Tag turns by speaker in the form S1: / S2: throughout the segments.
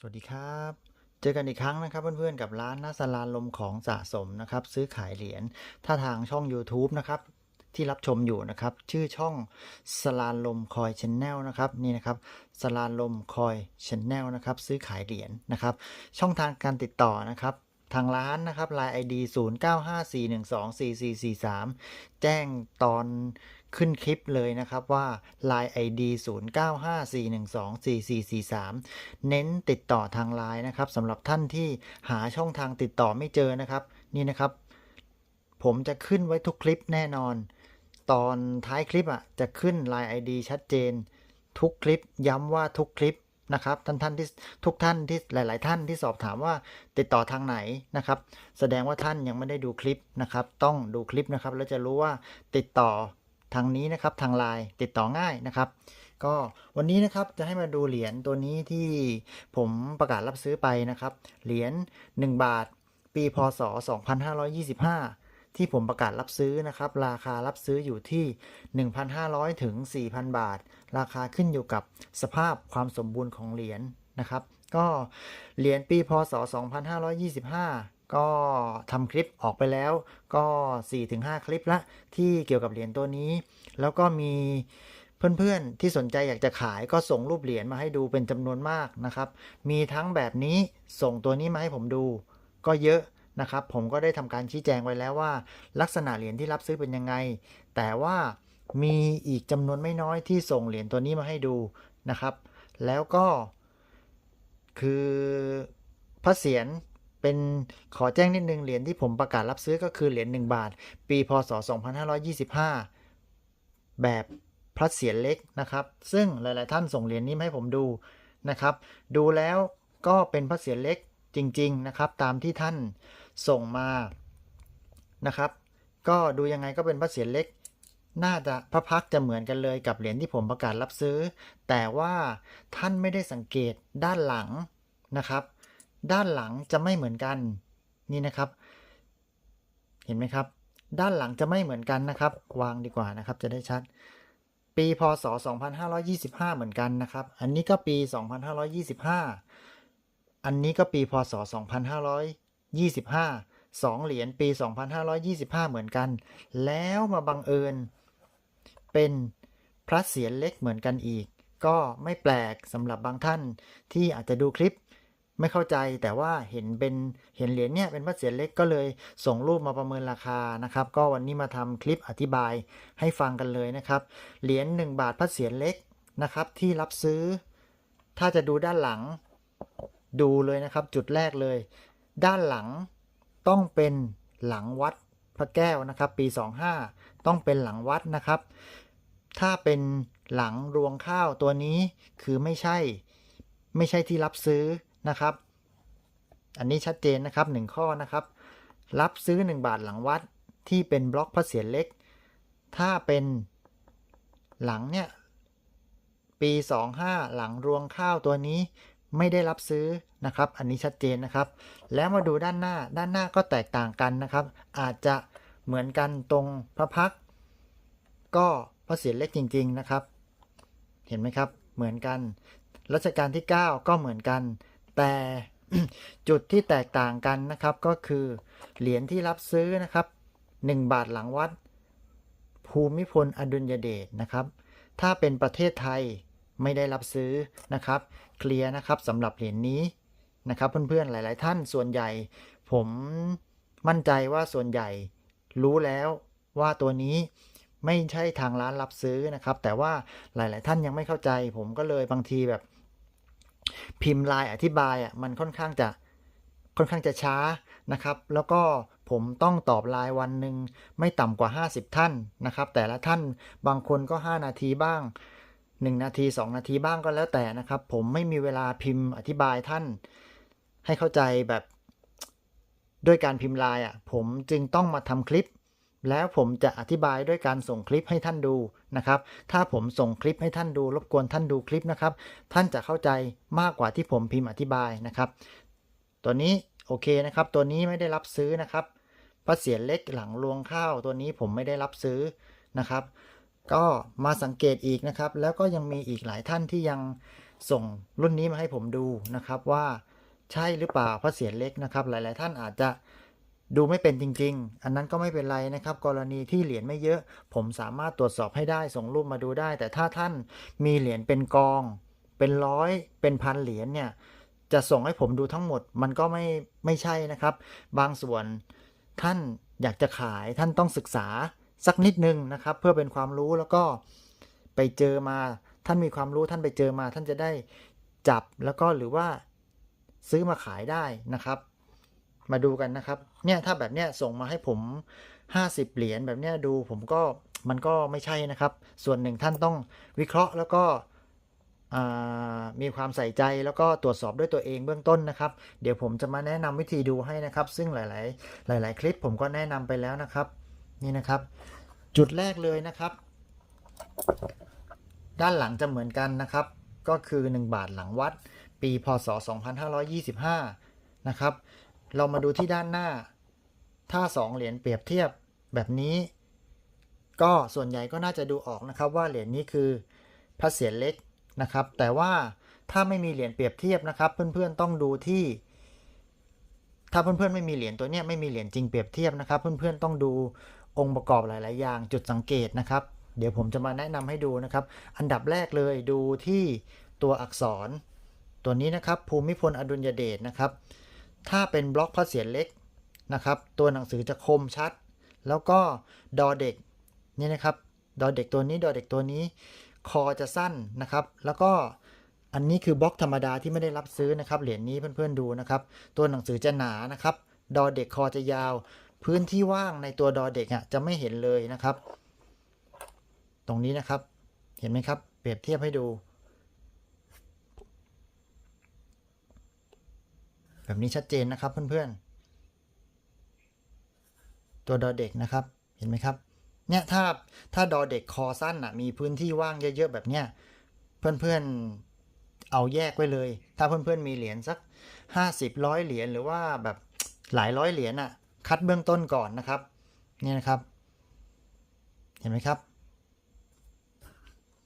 S1: สวัสดีครับ เจอกันอีกครั้งนะครับเพื่อนๆกับร้านนัสลานลมของสะสมนะครับ ซื้อขายเหรียญถ้าทางช่อง YouTube นะครับที่รับชมอยู่นะครับ ชื่อช่องสลานลมคอยชแนลนะครับนี่นะครับสลานลมคอยชแนลนะครับ ซื้อขายเหรียญนะครับ ช่องทางการติดต่อนะครับ ทางร้านนะครับ Line ID 0954124443 แจ้งตอนขึ้นคลิปเลยนะครับว่า Line ID 0954124443 เน้นติดต่อทางไลน์นะครับสำหรับท่านที่หาช่องทางติดต่อไม่เจอนะครับ นี่นะครับ ผมจะขึ้นไว้ทุกคลิปแน่นอน ตอนท้ายคลิปอะจะขึ้น Line ID ชัดเจน ทุกคลิปย้ำว่าทุกคลิป นะครับท่านท่านที่ทุกท่านที่หลาย ๆ ท่านที่สอบถามว่าติดต่อทางไหนนะครับ แสดงว่าท่านยังไม่ได้ดูคลิปนะครับ ต้องดูคลิปนะครับ แล้วจะรู้ว่าติดต่อทางนี้นะครับทางไลน์ติดต่อง่ายนะครับ ก็วันนี้นะครับจะให้มาดูเหรียญตัวนี้ที่ผมประกาศรับซื้อไปนะครับ เหรียญ1บาท ปีพศ 2525 ที่ผมประกาศรับซื้อนะครับ ราคารับซื้ออยู่ที่ 1,500 ถึง 4,000 บาท ราคาขึ้นอยู่กับสภาพความสมบูรณ์ของเหรียญนะครับ ก็เหรียญปีพศ 2525 ก็ทำคลิปออกไปแล้ว ก็ 4-5 คลิปละที่เกี่ยวกับเหรียญตัวนี้ แล้วก็มีเพื่อนๆ ที่สนใจอยากจะขายก็ส่งรูปเหรียญมาให้ดูเป็นจำนวนมากนะครับ มีทั้งแบบนี้ส่งตัวนี้มาให้ผมดู ก็เยอะ นะครับผมก็ได้ทำการชี้แจงไว้แล้วว่า ลักษณะเหรียญที่รับซื้อเป็นยังไง แต่ว่ามีอีกจำนวนไม่น้อยที่ส่งเหรียญตัวนี้มาให้ดูนะครับ แล้วก็คือพระเศียรเป็นขอแจ้งนิดนึงเหรียญที่ผมประกาศรับซื้อก็คือเหรียญ1บาท ปีพศ 2525 แบบพระเศียรเล็กนะครับ ซึ่งหลาย ๆ ท่านส่งเหรียญนี้มาให้ผมดูนะครับ ดูแล้วก็เป็นพระเศียรเล็กจริง ๆ นะครับ ตามที่ท่าน ส่งมานะครับ ก็ดูยังไงก็เป็นพระเศียรเล็ก น่าจะพระพักจะเหมือนกันเลยกับเหรียญที่ผมประกาศรับซื้อ แต่ว่าท่านไม่ได้สังเกตด้านหลังนะครับ ด้านหลังจะไม่เหมือนกันนี่นะครับ เห็นไหมครับ ด้านหลังจะไม่เหมือนกันนะครับ วางดีกว่านะครับ จะได้ชัด ปีพศ 2525 เหมือนกันนะครับ อันนี้ก็ปี 2525 อันนี้ก็ปีพศ 2500 25 2 เหรียญปี 2525 เหมือนกัน แล้วมาบังเอิญ เป็นพระเสียรเล็กเหมือนกันอีก ก็ไม่แปลกสำหรับบางท่านที่อาจจะดูคลิปไม่เข้าใจแต่ว่าเห็นเป็นเห็นเหรียญเนี่ยเป็นพระเสียรเล็กก็เลยส่งรูปมาประเมินราคานะครับ ก็วันนี้มาทำคลิปอธิบายให้ฟังกันเลยนะครับ เหรียญ1บาทพระเสียรเล็กนะครับ ที่รับซื้อ ถ้าจะดูด้านหลังดูเลยนะครับ จุดแรกเลย ด้านหลังต้องเป็นหลังวัดพระแก้วนะครับ ปี 25 ต้องเป็นหลังวัดนะครับ ถ้าเป็นหลังรวงข้าวตัวนี้คือไม่ใช่ไม่ใช่ที่รับซื้อนะครับ อันนี้ชัดเจนนะครับหนึ่งข้อนะครับ รับซื้อ 1 บาทหลังวัดที่เป็นบล็อกพระเศียรเล็ก ถ้าเป็นหลังเนี่ยปี 25 หลังรวงข้าวตัวนี้ ไม่ได้รับซื้อนะครับ อันนี้ชัดเจนนะครับ แล้วมาดูด้านหน้าด้านหน้าก็แตกต่างกันนะครับ อาจจะเหมือนกันตรงพระพัก ก็พระเศียรเล็กจริง ๆนะครับ เห็นไหมครับ เหมือนกันรัชกาลที่ 9 ก็เหมือนกัน แต่จุดที่แตกต่างกันนะครับก็คือเหรียญที่รับซื้อนะครับ 1 บาทหลังวัด ภูมิพลอดุลยเดชนะครับ ถ้าเป็นประเทศไทย ไม่ได้รับซื้อนะครับเคลียร์นะครับสำหรับเหรียญนี้นะครับเพื่อนๆหลาย ๆ ท่านส่วนใหญ่ ผมมั่นใจว่าส่วนใหญ่ รู้แล้วว่าตัวนี้ไม่ใช่ทางร้านรับซื้อนะครับ แต่ว่าหลาย ๆ ท่านยังไม่เข้าใจ ผมก็เลยบางทีแบบ พิมพ์ลายอธิบายอะมันค่อนข้างจะค่อนข้างจะช้านะครับ แล้วก็ผมต้องตอบไลน์วันหนึ่งไม่ต่ำกว่า 50 ท่านนะครับ แต่ละท่านบางคนก็ 5 นาทีบ้าง 1 นาที 2 นาทีบ้างก็แล้วแต่นะครับ ผมไม่มีเวลาพิมพ์อธิบายท่าน ให้เข้าใจแบบด้วยการพิมพ์ลน์อะผมจึงต้องมาทำคลิป แล้วผมจะอธิบายด้วยการส่งคลิปให้ท่านดูนะครับ ถ้าผมส่งคลิปให้ท่านดู รบกวนท่านดูคลิปนะครับ ท่านจะเข้าใจมากกว่าที่ผมพิมพ์อธิบายนะครับ ตัวนี้โอเคนะครับ ตัวนี้ไม่ได้รับซื้อนะครับพระเศียรเล็กหลังรวงข้าวตัวนี้ผมไม่ได้รับซื้อนะครับ ก็มาสังเกตอีกนะครับ แล้วก็ยังมีอีกหลายท่านที่ยังส่งรุ่นนี้มาให้ผมดูนะครับว่าใช่หรือเปล่าพระเศียรเล็กนะครับ หลาย ๆ ท่านอาจจะดูไม่เป็นจริง ๆ อันนั้นก็ไม่เป็นไรนะครับ กรณีที่เหรียญไม่เยอะ ผมสามารถตรวจสอบให้ได้ส่งรูปมาดูได้ แต่ถ้าท่านมีเหรียญเป็นกอง เป็นร้อยเป็นพันเหรียญเนี่ยจะส่งให้ผมดูทั้งหมดมันก็ไม่ไม่ใช่นะครับ บางส่วนท่านอยากจะขายท่านต้องศึกษา สักนิดนึงนะครับ เพื่อเป็นความรู้แล้วก็ไปเจอมาท่านมีความรู้ท่านไปเจอมา ท่านจะได้จับแล้วก็หรือว่าซื้อมาขายได้นะครับ มาดูกันนะครับ เนี่ยถ้าแบบเนี้ยส่งมาให้ผม 50 เหรียญแบบเนี้ยดูผมก็มันก็ไม่ใช่นะครับ ส่วนหนึ่งท่านต้องวิเคราะห์แล้วก็มีความใส่ใจแล้วก็ตรวจสอบด้วยตัวเองเบื้องต้นนะครับ เดี๋ยวผมจะมาแนะนำวิธีดูให้นะครับ ซึ่งหลาย ๆ หลาย ๆ คลิปผมก็แนะนำไปแล้วนะครับ นี่นะครับ จุดแรกเลยนะครับ ด้านหลังจะเหมือนกันนะครับ ก็คือ 1 บาทหลังวัด ปีพศ 2525 นะครับ เรามาดูที่ด้านหน้า ถ้า 2 เหรียญเปรียบเทียบแบบนี้ ก็ส่วนใหญ่ก็น่าจะดูออกนะครับว่าเหรียญนี้คือพระเศียรเล็กนะครับ แต่ว่าถ้าไม่มีเหรียญเปรียบเทียบนะครับ เพื่อนๆต้องดูที่ ถ้าเพื่อนๆไม่มีเหรียญตัวเนี้ยไม่มีเหรียญจริงเปรียบเทียบนะครับ เพื่อนๆต้องดู องค์ประกอบหลาย ๆ อย่างจุดสังเกตนะครับ เดี๋ยวผมจะมาแนะนำให้ดูนะครับ อันดับแรกเลยดูที่ตัวอักษร ตัวนี้นะครับภูมิพลอดุลยเดชนะครับ ถ้าเป็นบล็อกพระเศียรเล็กนะครับ ตัวหนังสือจะคมชัด แล้วก็ดอเด็กนี่นะครับดอเด็กตัวนี้ดอเด็กตัวนี้ คอจะสั้นนะครับ แล้วก็อันนี้คือบล็อกธรรมดาที่ไม่ได้รับซื้อนะครับ เหรียญนี้เพื่อนๆดูนะครับ ตัวหนังสือจะหนานะครับ ดอเด็กคอจะยาว พื้นที่ว่างในตัวดอเด็กอะจะไม่เห็นเลยนะครับ ตรงนี้นะครับ เห็นไหมครับ เปรียบเทียบให้ดู แบบนี้ชัดเจนนะครับเพื่อนๆ ตัวดอเด็กนะครับ เห็นไหมครับ เนี่ยถ้าถ้าดอเด็กคอสั้นอะมีพื้นที่ว่างเยอะๆแบบเนี้ยเพื่อนๆเอาแยกไว้เลย ถ้าเพื่อนๆมีเหรียญสัก 50ร้อยเหรียญหรือว่าแบบหลายร้อยเหรียญอะ คัดเบื้องต้นก่อนนะครับนี่นะครับเห็นไหมครับ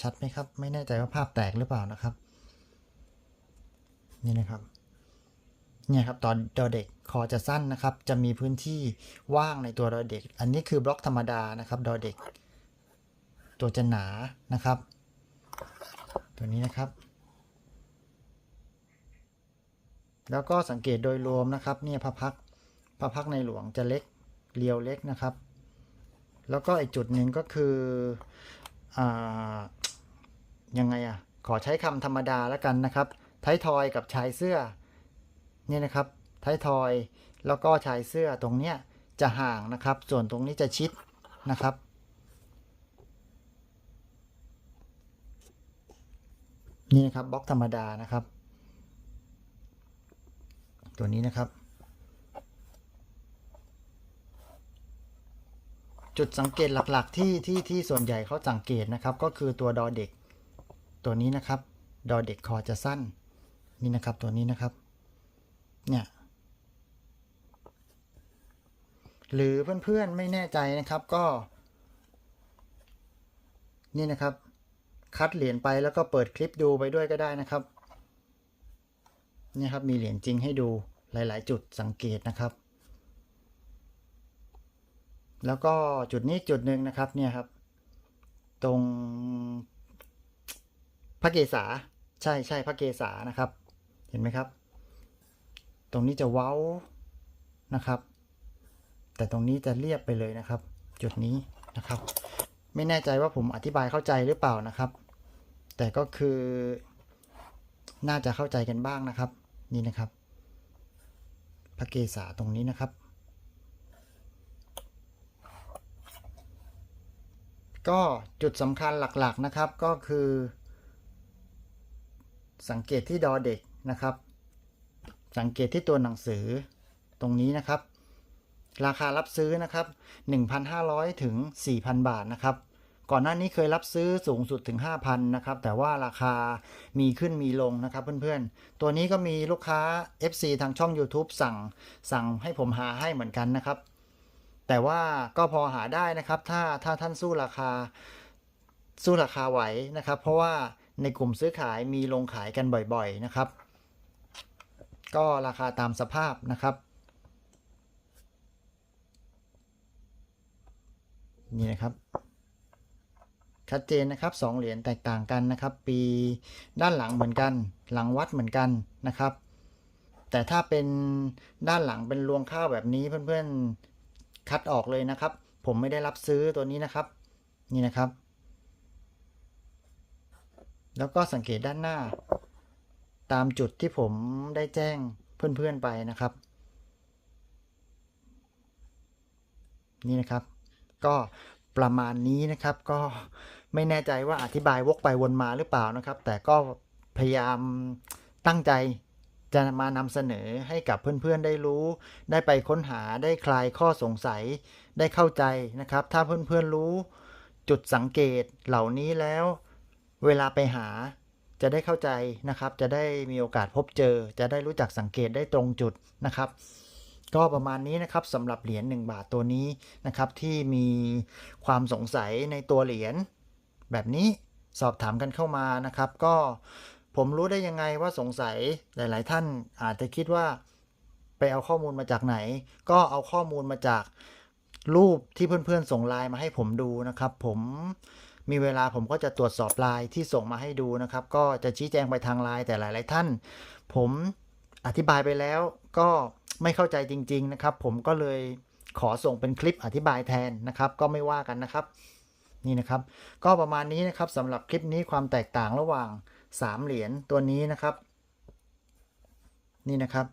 S1: ชัดไหมครับ ไม่แน่ใจว่าภาพแตกหรือเปล่านะครับ นี่นะครับเนี่ยครับตอนดอเด็กคอจะสั้นนะครับ จะมีพื้นที่ว่างในตัวดอเด็ก อันนี้คือบล็อกธรรมดานะครับดอเด็ก ตัวจะหนานะครับ ตัวนี้นะครับ แล้วก็สังเกตโดยรวมนะครับ เนี่ยพระพัก พระพักในหลวงจะเล็กเรียวเล็กนะครับ แล้วก็อีกจุดหนึ่งก็คืออยังไงอะขอใช้คำธรรมดาแล้วกันนะครับท้ายทอยกับชายเสื้อเนี่ยนะครับท้ายทอยแล้วก็ชายเสื้อตรงเนี้ยจะห่างนะครับ ส่วนตรงนี้จะชิดนะครับ นี่นะครับบล็อกธรรมดานะครับ ตัวนี้นะครับ จุดสังเกตหลักๆ ที่ที่ที่ส่วนใหญ่เขาสังเกตนะครับ ก็คือตัวดอเด็ก ตัวนี้นะครับ ดอเด็กคอจะสั้น นี่นะครับตัวนี้นะครับ เนี่ยหรือเพื่อนๆไม่แน่ใจนะครับก็ นี่นะครับ คัดเหรียญไปแล้วก็เปิดคลิปดูไปด้วยก็ได้นะครับนี่ครับมีเหรียญจริงให้ดูหลาย ๆ จุดสังเกตนะครับ แล้วก็จุดนี้จุดหนึ่งนะครับเนี่ยครับ ตรงพระเกศาใช่ใช่พระเกศานะครับ เห็นไหมครับ ตรงนี้จะเว้านะครับ แต่ตรงนี้จะเรียบไปเลยนะครับ จุดนี้นะครับ ไม่แน่ใจว่าผมอธิบายเข้าใจหรือเปล่านะครับ แต่ก็คือน่าจะเข้าใจกันบ้างนะครับ นี่นะครับ พระเกศาตรงนี้นะครับ ก็จุดสำคัญหลักๆนะครับก็คือ สังเกตที่ดอเด็กนะครับ สังเกตที่ตัวหนังสือตรงนี้นะครับ ราคารับซื้อนะครับ 1,500 ถึง 4,000 บาทนะครับ ก่อนหน้านี้เคยรับซื้อสูงสุดถึง 5,000นะครับ แต่ว่าราคามีขึ้นมีลงนะครับเพื่อนๆ ตัวนี้ก็มีลูกค้า FC ทางช่อง YouTube สั่งสั่งให้ผมหาให้เหมือนกันนะครับ แต่ว่าก็พอหาได้นะครับ ถ้าถ้าท่านสู้ราคาสู้ราคาไหวนะครับ เพราะว่าในกลุ่มซื้อขายมีลงขายกันบ่อยๆนะครับ ก็ราคาตามสภาพนะครับ นี่นะครับ ชัดเจนนะครับสองเหรียญแตกต่างกันนะครับ ปีด้านหลังเหมือนกัน หลังวัดเหมือนกันนะครับแต่ถ้าเป็นด้านหลังเป็นรวงข้าวแบบนี้เพื่อน คัดออกเลยนะครับ ผมไม่ได้รับซื้อตัวนี้นะครับ นี่นะครับ แล้วก็สังเกตด้านหน้า ตามจุดที่ผมได้แจ้งเพื่อนๆไปนะครับ นี่นะครับ ก็ประมาณนี้นะครับก็ไม่แน่ใจว่าอธิบายวกไปวนมาหรือเปล่านะครับ แต่ก็พยายามตั้งใจ จะมานำเสนอให้กับเพื่อนๆได้รู้ ได้ไปค้นหาได้คลายข้อสงสัยได้เข้าใจนะครับ ถ้าเพื่อนๆรู้ จุดสังเกตเหล่านี้แล้ว เวลาไปหาจะได้เข้าใจนะครับ จะได้มีโอกาสพบเจอ จะได้รู้จักสังเกตได้ตรงจุดนะครับ ก็ประมาณนี้นะครับสำหรับเหรียญ1บาทตัวนี้นะครับ ที่มีความสงสัยในตัวเหรียญแบบนี้สอบถามกันเข้ามานะครับ ก็ ผมรู้ได้ยังไงว่าสงสัยหลาย ๆ ท่านอาจจะคิดว่าไปเอาข้อมูลมาจากไหน ก็เอาข้อมูลมาจากรูปที่เพื่อน ๆ ส่งไลน์มาให้ผมดูนะครับ ผมมีเวลาผมก็จะตรวจสอบไลน์ที่ส่งมาให้ดูนะครับ ก็จะชี้แจงไปทางไลน์แต่หลาย ๆ ท่าน ผมอธิบายไปแล้วก็ไม่เข้าใจจริง ๆ นะครับ ผมก็เลยขอส่งเป็นคลิปอธิบายแทนนะครับ ก็ไม่ว่ากันนะครับ นี่นะครับ ก็ประมาณนี้นะครับสำหรับคลิปนี้ความแตกต่างระหว่าง 3 เหรียญตัวนี้นะครับ นี่นะครับ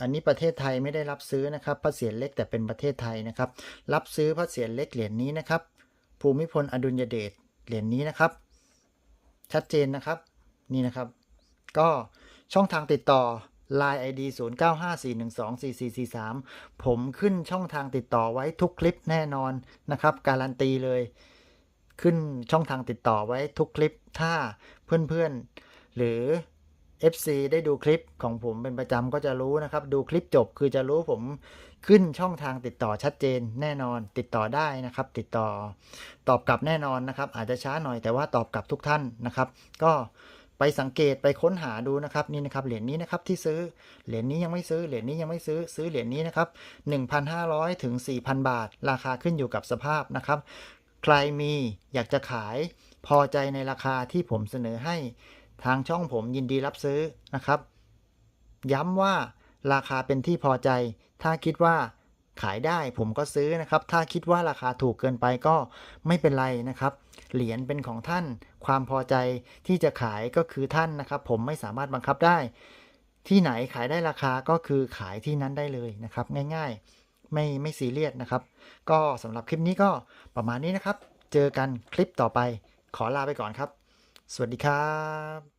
S1: อันนี้ประเทศไทยไม่ได้รับซื้อนะครับพระเศียรเล็กแต่เป็นประเทศไทยนะครับ รับซื้อพระเศียรเล็กเหรียญนี้นะครับ ภูมิพลอดุลยเดชเหรียญนี้นะครับ ชัดเจนนะครับนี่นะครับ ก็ช่องทางติดต่อ Line ID 0954124443 ผมขึ้นช่องทางติดต่อไว้ทุกคลิปแน่นอนนะครับ การันตีเลย ขึ้นช่องทางติดต่อไว้ทุกคลิปถ้าเพื่อนๆ หรือ FC ได้ดูคลิปของผมเป็นประจำก็จะรู้นะครับ ดูคลิปจบคือจะรู้ผมขึ้นช่องทางติดต่อชัดเจนแน่นอน ติดต่อได้นะครับ ติดต่อตอบกลับแน่นอนนะครับ อาจจะช้าหน่อยแต่ว่าตอบกลับทุกท่านนะครับ ก็ไปสังเกตไปค้นหาดูนะครับนี่นะครับเหรียญนี้นะครับที่ซื้อเหรียญนี้ยังไม่ซื้อเหรียญนี้ยังไม่ซื้อซื้อเหรียญนี้นะครับ1,500ถึง4,000 บาท ราคาขึ้นอยู่กับสภาพนะครับ ใครมีอยากจะขาย พอใจในราคาที่ผมเสนอให้ ทางช่องผมยินดีรับซื้อนะครับ ย้ำว่าราคาเป็นที่พอใจ ถ้าคิดว่าขายได้ผมก็ซื้อนะครับ ถ้าคิดว่าราคาถูกเกินไปก็ไม่เป็นไรนะครับ เหรียญเป็นของท่าน ความพอใจที่จะขายก็คือท่านนะครับ ผมไม่สามารถบังคับได้ ที่ไหนขายได้ราคาก็คือขายที่นั้นได้เลยนะครับ ง่าย ๆ ไม่ไม่ซีเรียสนะครับ ก็สำหรับคลิปนี้ก็ประมาณนี้นะครับ เจอกันคลิปต่อไปขอลาไปก่อนครับ สวัสดีครับ